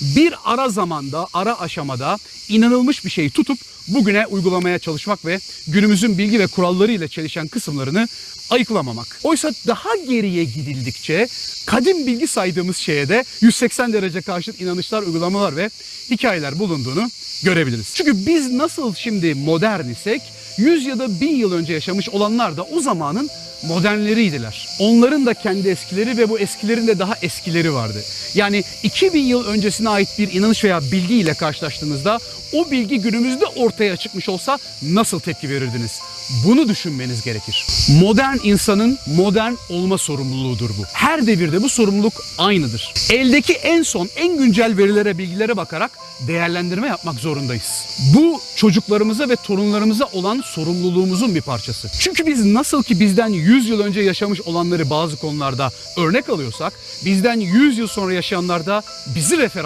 Bir ara zamanda, ara aşamada inanılmış bir şeyi tutup bugüne uygulamaya çalışmak ve günümüzün bilgi ve kuralları ile çelişen kısımlarını ayıklamamak. Oysa daha geriye gidildikçe kadim bilgi saydığımız şeye de 180 derece karşıt inanışlar, uygulamalar ve hikayeler bulunduğunu görebiliriz. Çünkü biz nasıl şimdi modern isek 100 ya da 1000 yıl önce yaşamış olanlar da o zamanın modernleriydiler. Onların da kendi eskileri ve bu eskilerin de daha eskileri vardı. Yani 2000 yıl öncesine ait bir inanış veya bilgi ile karşılaştığınızda o bilgi günümüzde ortaya çıkmış olsa nasıl tepki verirdiniz? Bunu düşünmeniz gerekir. Modern insanın modern olma sorumluluğudur bu. Her devirde bu sorumluluk aynıdır. Eldeki en son, en güncel verilere, bilgilere bakarak değerlendirme yapmak zorundayız. Bu çocuklarımıza ve torunlarımıza olan sorumluluğumuzun bir parçası. Çünkü biz nasıl ki bizden 100 yıl önce yaşamış olanları bazı konularda örnek alıyorsak, bizden 100 yıl sonra yaşayanlar da bizi referans